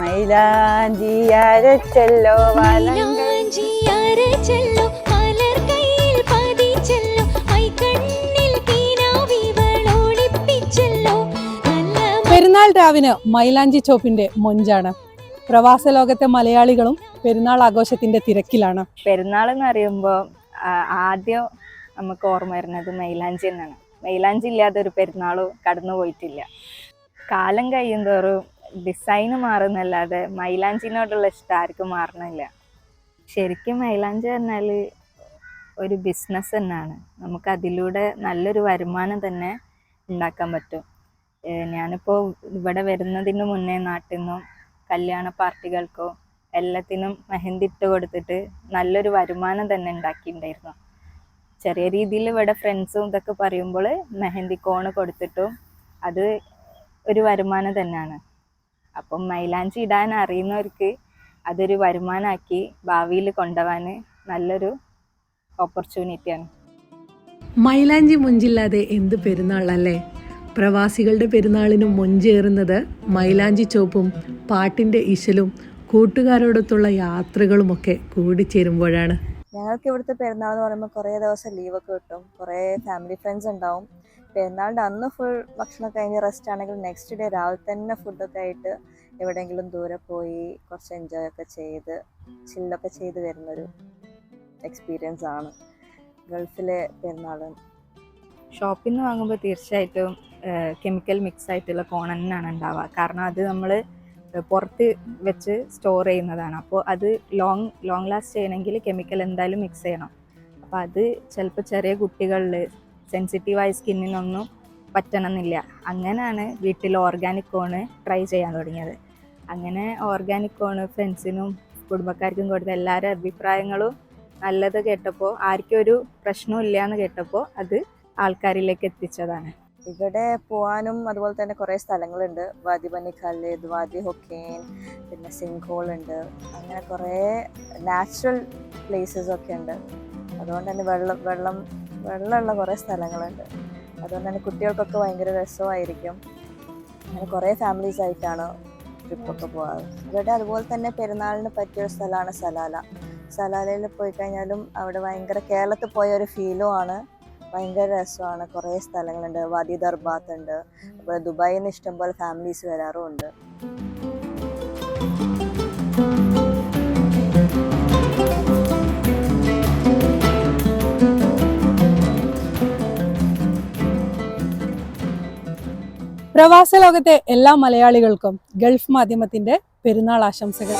മൈലാഞ്ചി അരച്ചല്ലോ മൈലാഞ്ചി പതിച്ചല്ലോ നല്ല പെരുന്നാൾ രാവിന് മൈലാഞ്ചി ചോപ്പിന്റെ മൊഞ്ചാണ്. പ്രവാസ ലോകത്തെ മലയാളികളും പെരുന്നാൾ ആഘോഷത്തിന്റെ തിരക്കിലാണ്. പെരുന്നാൾ എന്ന് പറയുമ്പോൾ ആദ്യം നമുക്ക് ഓർമ്മ വരുന്നത് മൈലാഞ്ചി എന്നാണ് മൈലാഞ്ചി ഇല്ലാതെ ഒരു പെരുന്നാളും കടന്നു പോയിട്ടില്ല. കാലം കഴിയുന്തോറും ഡിസൈന് മാറുന്നല്ലാതെ മൈലാഞ്ചിനോടുള്ള ഇഷ്ടം ആർക്കും മാറണില്ല. ശരിക്കും മൈലാഞ്ചി പറഞ്ഞാൽ ഒരു ബിസിനസ് തന്നെയാണ്. നമുക്ക് അതിലൂടെ നല്ലൊരു വരുമാനം തന്നെ ഉണ്ടാക്കാൻ പറ്റും. ഞാനിപ്പോൾ ഇവിടെ വരുന്നതിന് മുന്നേ നാട്ടിൽ നിന്നും കല്യാണ പാർട്ടികൾക്കോ എല്ലാത്തിനും മെഹന്തി ഇട്ട് കൊടുത്തിട്ട് നല്ലൊരു വരുമാനം തന്നെ ഉണ്ടാക്കിയിട്ടുണ്ടായിരുന്നു. ചെറിയ രീതിയിൽ ഇവിടെ ഫ്രണ്ട്സും ഇതൊക്കെ പറയുമ്പോൾ മെഹന്തി കോണ് കൊടുത്തിട്ടും അത് ഒരു വരുമാനം തന്നെയാണ്. അപ്പം മൈലാഞ്ചി ഇടാൻ അറിയുന്നവർക്ക് അതൊരു വരുമാനമാക്കി ഭാവിയിൽ കൊണ്ടുപോകാൻ നല്ലൊരു ഓപ്പർച്യൂണിറ്റിയാണ് മൈലാഞ്ചി മുഞ്ചില്ലാതെ എന്ത് പെരുന്നാളല്ലേ? പ്രവാസികളുടെ പെരുന്നാളിനും മുഞ്ചേറുന്നത് മൈലാഞ്ചി ചോപ്പും പാട്ടിന്റെ ഇശലും കൂട്ടുകാരോടൊത്തുള്ള യാത്രകളുമൊക്കെ കൂടിച്ചേരുമ്പോഴാണ്. ഞങ്ങൾക്ക് ഇവിടുത്തെ പെരുന്നാൾ എന്ന് പറയുമ്പോൾ കുറേ ദിവസം ലീവൊക്കെ കിട്ടും. കുറേ ഫാമിലി ഫ്രണ്ട്സ് ഉണ്ടാവും. പെരുന്നാളിന്റെ അന്ന് ഫുൾ ഭക്ഷണം കഴിഞ്ഞ് റെസ്റ്റ് ആണെങ്കിൽ നെക്സ്റ്റ് ഡേ രാവിലെ തന്നെ ഫുഡൊക്കെ ആയിട്ട് എവിടെയെങ്കിലും ദൂരെ പോയി കുറച്ച് എൻജോയ് ഒക്കെ ചെയ്ത് ചില്ലൊക്കെ ചെയ്ത് വരുന്നൊരു എക്സ്പീരിയൻസ് ആണ് ഗൾഫിലെ പെരുന്നാൾ ഷോപ്പിൽ നിന്ന് വാങ്ങുമ്പോൾ തീർച്ചയായിട്ടും കെമിക്കൽ മിക്സ് ആയിട്ടുള്ള കോണനാണ് ഉണ്ടാവുക. കാരണം അത് നമ്മൾ പുറത്ത് വെച്ച് സ്റ്റോർ ചെയ്യുന്നതാണ്. അപ്പോൾ അത് ലോങ് ലോങ് ലാസ്റ്റ് ചെയ്യണമെങ്കിൽ കെമിക്കൽ എന്തായാലും മിക്സ് ചെയ്യണം. അപ്പോൾ അത് ചിലപ്പോൾ ചെറിയ കുട്ടികളിൽ സെൻസിറ്റീവായ സ്കിന്നിനൊന്നും പറ്റണമെന്നില്ല. അങ്ങനെയാണ് വീട്ടിൽ ഓർഗാനിക് കോണ് ട്രൈ ചെയ്യാൻ തുടങ്ങിയത്. അങ്ങനെ ഓർഗാനിക് കോണ് ഫ്രണ്ട്സിനും കുടുംബക്കാർക്കും കൊടുത്ത എല്ലാവരുടെ അഭിപ്രായങ്ങളും നല്ലത് കേട്ടപ്പോൾ ആർക്കും ഒരു പ്രശ്നവും ഇല്ല എന്ന് കേട്ടപ്പോൾ അത് ആൾക്കാരിലേക്ക് എത്തിച്ചതാണ്. ഇവിടെ പോകാനും അതുപോലെ തന്നെ കുറേ സ്ഥലങ്ങളുണ്ട്. വാദി ബനി ഖാലിദ് വാദി ഹൊക്കേൻ പിന്നെ സിംഗോൾ ഉണ്ട്. അങ്ങനെ കുറേ നാച്ചുറൽ പ്ലേസസ് ഒക്കെ ഉണ്ട്. അതുകൊണ്ട് തന്നെ വെള്ളം വെള്ളം വെള്ളമുള്ള കുറേ സ്ഥലങ്ങളുണ്ട്. അതുകൊണ്ട് തന്നെ കുട്ടികൾക്കൊക്കെ ഭയങ്കര രസമായിരിക്കും. അങ്ങനെ കുറേ ഫാമിലീസ് ആയിട്ടാണ് ട്രിപ്പൊക്കെ പോകാറ് ഇവിടെ അതുപോലെ തന്നെ പെരുന്നാളിന് പറ്റിയ ഒരു സ്ഥലമാണ് സലാല. സലാലയിൽ പോയി കഴിഞ്ഞാലും അവിടെ ഭയങ്കര കേരളത്തിൽ പോയ ഒരു ഫീലും ആണ്. ഭയങ്കര രസമാണ്. കുറേ സ്ഥലങ്ങളുണ്ട്. വാദി ദർബാത്ത് ഉണ്ട് അപ്പോൾ ദുബായിൽ നിന്ന് ഇഷ്ടംപോലെ ഫാമിലീസ് വരാറുമുണ്ട് പ്രവാസ ലോകത്തെ എല്ലാ മലയാളികൾക്കും ഗൾഫ് മാധ്യമത്തിന്റെ പെരുന്നാൾ ആശംസകൾ.